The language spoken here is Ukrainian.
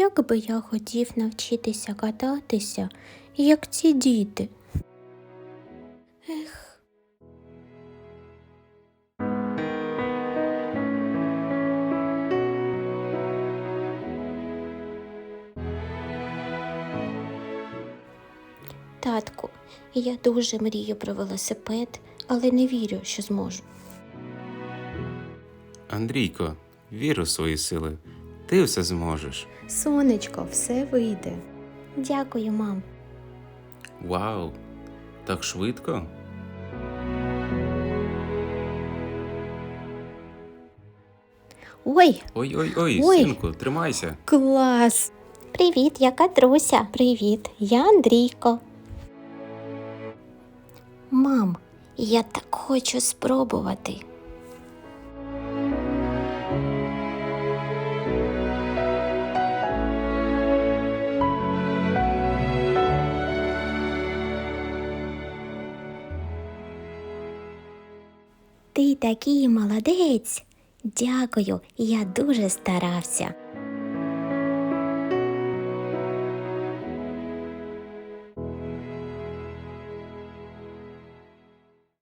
Як би я хотів навчитися кататися, як ці діти. Ех. Татку, я дуже мрію про велосипед, але не вірю, що зможу. Андрійко, вір у свої сили. Ти все зможеш. Сонечко, все вийде. Дякую, мам. Вау! Так швидко? Ой, Ой-ой-ой, Ой. синку, тримайся. Клас! привіт, я Катруся. Привіт, я Андрійко. Мам, я так хочу спробувати. Ти такий молодець. Дякую, я дуже старався.